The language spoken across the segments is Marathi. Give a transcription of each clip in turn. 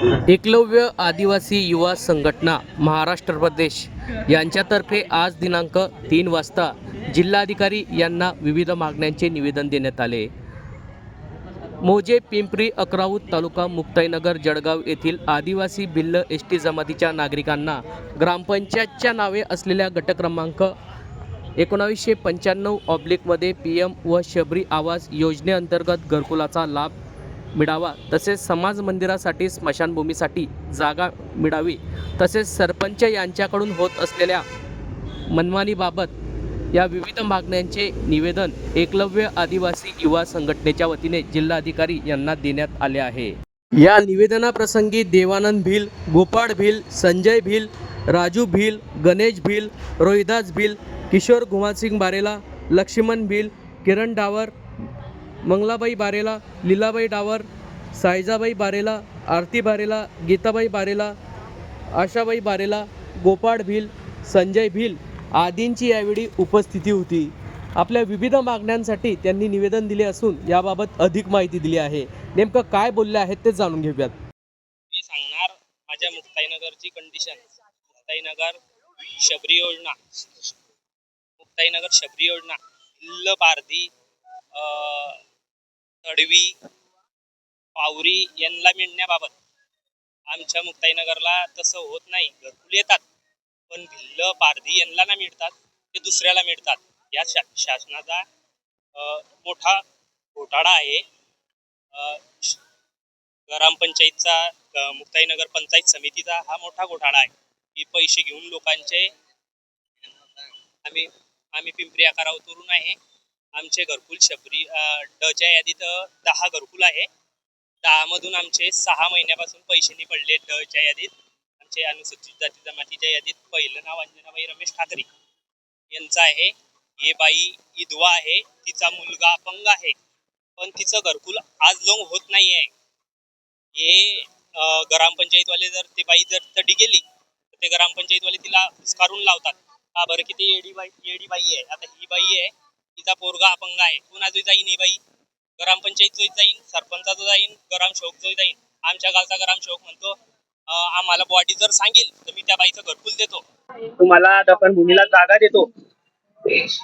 एकलव्य आदिवासी युवा संघटना महाराष्ट्र प्रदेश यांच्यातर्फे आज दिनांक तीन वाजता जिल्हाधिकारी यांना विविध मागण्यांचे निवेदन देण्यात आले. मोजे पिंपरी अकराऊत तालुका मुक्ताईनगर जळगाव येथील आदिवासी भिल्ल एस टी जमातीच्या नागरिकांना ग्रामपंचायतच्या नावे असलेल्या गट क्रमांक एकोणावीसशे पंच्याण्णव ऑब्लिकमध्ये पी एम व शबरी आवास योजनेअंतर्गत घरकुलाचा लाभ मिळावा. तसेच समाज मंदिरासाठी स्मशानभूमीसाठी जागा मिळावी. तसेच सरपंच यांच्याकडून होत असलेल्या मनमानीबाबत या विविध मागण्यांचे निवेदन एकलव्य आदिवासी युवा संघटनेच्या वतीने जिल्हाधिकारी यांना देण्यात आले आहे. या निवेदनाप्रसंगी देवानंद भिल गोपाळ भिल संजय भिल राजू भिल गणेश भिल रोहिदास भिल किशोर गुमासिंग बारेला लक्ष्मण भिल किरण डावर मंगलाबाई बारेला लीलाबाई डावर सायजाबाई बारेला आरती बारेला गीताबाई बारेला आशाबाई बारेला गोपाळ भिल संजय भिल आदींची यावेळी उपस्थिती होती. आपल्या विविध मागण्यांसाठी त्यांनी निवेदन दिले असून याबाबत अधिक माहिती दिली आहे. नेमकं काय बोलले आहेत ते जाणून घेऊयात. मी सांगणार माझ्या मुक्ताईनगरची कंडिशन मुक्ताईनगर शबरी योजना. मुक्ताईनगर शबरी योजना. बारदी अडवी पावरी यांना मिळण्याबाबत आमच्या मुक्ताईनगरला तसं होत नाही. घरकुल येतात पण भिल्ल पारधी यांना ना मिळतात ते दुसऱ्याला मिळतात. या शा शासनाचा मोठा घोटाळा आहे. श- ग्रामपंचायतचा मुक्ताईनगर पंचायत समितीचा हा मोठा घोटाळा आहे. की पैसे घेऊन लोकांचे आम्ही आम्ही पिंपरी आकारावरून आहे. आमचे घरकुल शबरी डच्या यादीत दहा घरकुल आहे. दहा मधून आमचे सहा महिन्यापासून पैसे पडले डच्या यादीत. आमचे अनुसूचित जाती जमातीच्या यादीत पहिलं नाव अंजनाबाई रमेश ठाकरे यांचं आहे. हे बाई इदवा आहे. तिचा मुलगा अपंग आहे. पण तिचं घरकुल आज लोंग होत नाही आहे हे ग्रामपंचायतवाले जर ते बाई जर तडी गेली तर ते ग्रामपंचायतवाले तिला हुसकारून लावतात. का बरं किती एडी बाई एडी बाई आहे. आता ही बाई आहे तिचा पोरगा अपंग आहे. कुणाचं जाईन ही बाई. ग्रामपंचायत जाईन सरपंचाचं जाईन ग्रामसेवकचं जाईन. आमच्या गावचा ग्रामसेवक म्हणतो. अं, आम्हाला बॉडी जर सांगेल तर मी त्या बाईचं घरकुल देतो. तुम्हाला दफनभूमीला जागा देतो.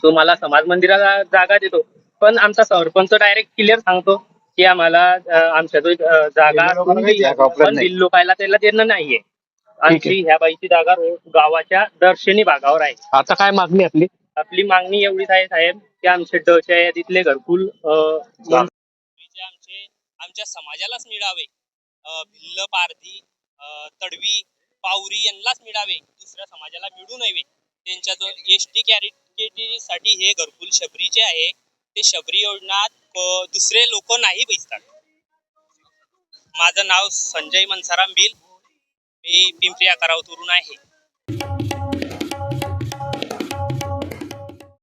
तुम्हाला समाज मंदिराला जागा देतो. पण आमचा सरपंच डायरेक्ट क्लिअर सांगतो की आम्हाला आमच्या जो जागा पण बिल लोकायला त्याला देणं नाहीये. आमची ह्या बाईची जागा रो- गावाच्या दर्शनी भागावर आहे. आता काय मागणी आपली? आपली मागणी एवढीच आहे साहेब की आमचे डच्या यादीतले घरकुल अं, आमचे आमच्या समाजालाच मिळावे. अं, भिल्ल पारधी अं, तडवी पावरी यांनाच मिळावे. दुसऱ्या समाजाला मिळू नये. त्यांच्या जो एस टी साठी हे घरकुल शबरीचे आहे ते शबरी योजनात अं, दुसरे लोक नाही बैसतात. माझं नाव संजय मनसाराम भिल मी पिंपरी आकारावतून आहे.